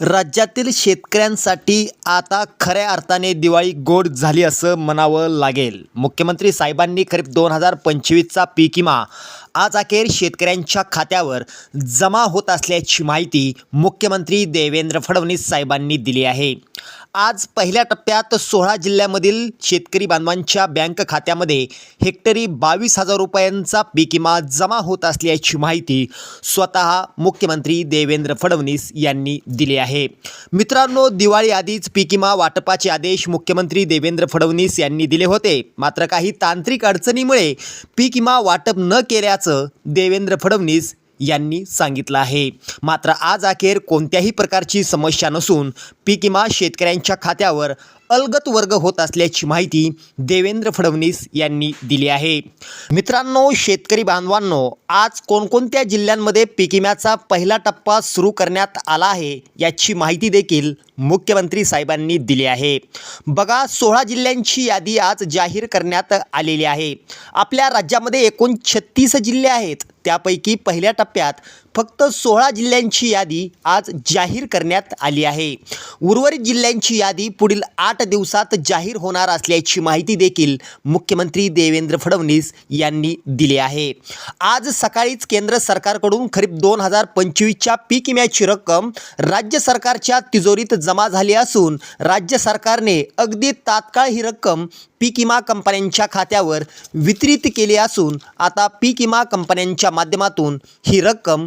राज्यातील शेतकऱ्यांसाठी आता खऱ्या अर्थाने दिवाळी गोड झाली असं म्हणावं लागेल. मुख्यमंत्री साहेबांनी खरीप दोन हजार पंचवीसचा पीक विमा आज अखेर शेतकऱ्यांच्या खात्यावर जमा होत असल्याची माहिती मुख्यमंत्री देवेंद्र फडणवीस साहेबांनी दिली आहे. आज पहिल्या टप्प्यात सोळा जिल्ह्यामधील शेतकरी बांधवांच्या बँक खात्यामध्ये हेक्टरी बावीस हजार रुपयांचा पीक विमा जमा होत असल्याची माहिती स्वतः मुख्यमंत्री देवेंद्र फडणवीस यांनी दिली आहे. मित्रांनो दिवाळी आधीच पीक विमा वाटपाचे आदेश मुख्यमंत्री देवेंद्र फडणवीस यांनी दिले होते. मात्र काही तांत्रिक अडचणीमुळे पीक विमा वाटप न केल्याचं देवेंद्र फडणवीस यांनी सांगितलं आहे. मात्र आज अखेर कोणत्याही प्रकारची समस्या नसून पीक विमा शेतकऱ्यांच्या खात्यावर अलगत वर्ग होत असल्याची माहिती देवेंद्र फडणवीस यांनी दिली आहे. मित्रांनो शेतकरी बांधवांनो आज कोणकोणत्या जिल्ह्यांमध्ये पीक विम्याचा पहिला टप्पा सुरू करण्यात आला आहे याची माहिती देखील मुख्यमंत्री साहेबांनी दिली आहे. बघा सोळा जिल्ह्यांची यादी आज जाहीर करण्यात आलेली आहे. आपल्या राज्यामध्ये एकूण छत्तीस जिल्हे आहेत. त्यापैकी पहिल्या टप्प्यात फक्त सोळा जिल्ह्यांची यादी आज जाहीर करण्यात आली आहे. उर्वरित जिल्ह्यांची यादी पुढील आठ दिवसात जाहीर होणार असल्याची माहिती देखील मुख्यमंत्री देवेंद्र फडणवीस यांनी दिली आहे. आज सकाळीच केंद्र सरकारकडून खरीप दोन हजार पंचवीसच्या पीक विम्याची रक्कम राज्य सरकारच्या तिजोरीत जमा झाली असून राज्य सरकारने अगदी तात्काळ ही रक्कम पीक विमा कंपन्यांच्या खात्यावर वितरित केली असून आता पीक विमा कंपन्यांच्या माध्यमातून ही रक्कम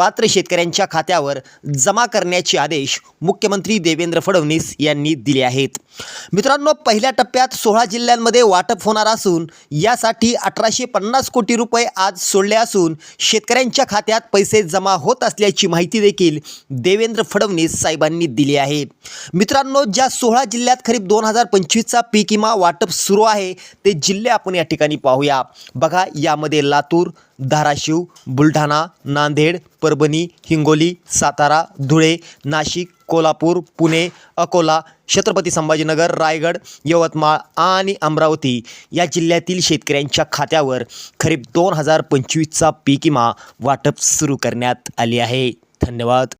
पात्र शेतकऱ्यांच्या खात्यावर जमा करण्याचे आदेश मुख्यमंत्री देवेंद्र फडणवीस यांनी दिले आहेत. मित्रांनो पहिल्या टप्प्यात सोळा जिल्ह्यांमध्ये वाटप होणार असून यासाठी अठराशे पन्नास कोटी रुपये आज सोडले असून शेतकऱ्यांच्या खात्यात पैसे जमा होत असल्याची माहिती देखील देवेंद्र फडणवीस साहेबांनी दिली आहे. मित्रांनो ज्या सोळा जिल्ह्यात खरीप दोन हजार पंचवीसचा पीक विमा वाटप सुरू आहे ते जिल्हे आपण या ठिकाणी पाहूया. बघा यामध्ये लातूर धाराशिव बुलढाणा नांदेड परभणी हिंगोली सातारा धुळे नाशिक कोल्हापूर पुणे अकोला छत्रपती संभाजीनगर रायगड यवतमाळ आणि अमरावती या जिल्ह्यातील शेतकऱ्यांच्या खात्यावर खरीप दोन हजार पंचवीसचा पीक विमा वाटप सुरू करण्यात आली आहे. धन्यवाद.